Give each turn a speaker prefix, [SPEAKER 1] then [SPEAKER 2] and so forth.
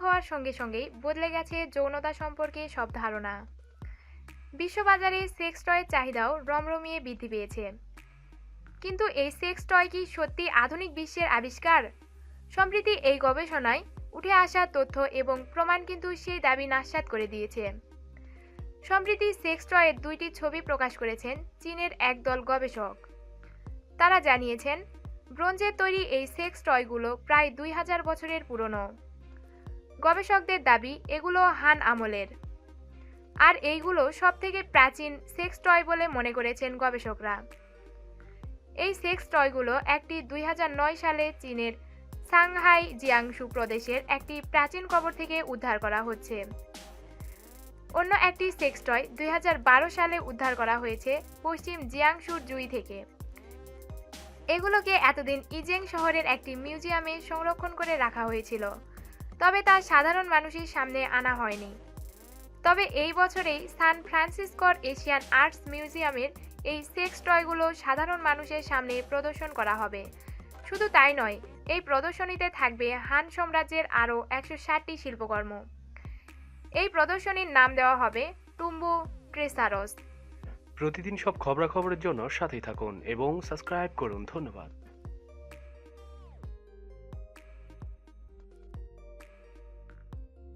[SPEAKER 1] হওয়ার সঙ্গে সঙ্গেই বদলে গেছে যৌনতা সম্পর্কে সব ধারণা। বিশ্ববাজারে সেক্স টয়ের চাহিদাও রমরমিয়ে বৃদ্ধি পেয়েছে। কিন্তু এই সেক্স টয় কি সত্যি আধুনিক বিশ্বের আবিষ্কার? সম্প্রতি এই গবেষণায় উঠে আসা তথ্য এবং প্রমাণ কিন্তু সেই দাবি নাস্বাত করে দিয়েছে। সম্প্রতি সেক্স টয়ের দুইটি ছবি প্রকাশ করেছেন চীনের একদল গবেষক। তারা জানিয়েছেন, ব্রোঞ্জের তৈরি এই সেক্স টয়গুলো প্রায় দুই হাজার বছরের পুরনো। গবেষকদের দাবি, এগুলো হান আমলের। আর এইগুলো সবথেকে প্রাচীন সেক্স টয় বলে মনে করেছেন গবেষকরা। এই সেক্স টয়গুলো একটি দুই হাজার নয় সালে চীনের সাংহাই জিয়াংশু প্রদেশের একটি প্রাচীন কবর থেকে উদ্ধার করা হচ্ছে। অন্য একটি সেক্স টয় দুই হাজার বারো সালে উদ্ধার করা হয়েছে পশ্চিম জিয়াংশুর জুই থেকে। এগুলোকে এতদিন ইজেং শহরের একটি মিউজিয়ামে সংরক্ষণ করে রাখা হয়েছিল। তবে তা সাধারণ মানুষের সামনে আনা হয়নি। তবে এই বছরেই সান ফ্রান্সিসকোর এশিয়ান আর্টস মিউজিয়ামের এই সেক্স টয়গুলো সাধারণ মানুষের সামনে প্রদর্শন করা হবে। শুধু তাই নয়, এই প্রদর্শনীতে থাকবে হান সাম্রাজ্যের আরও একশো ষাটটি শিল্পকর্ম। এই প্রদর্শনীর নাম দেওয়া হবে টুম্বু ট্রেসারস
[SPEAKER 2] প্রতিদিন সব খবরাখবরের জন্য সাথেই থাকুন এবং সাবস্ক্রাইব করুন। ধন্যবাদ।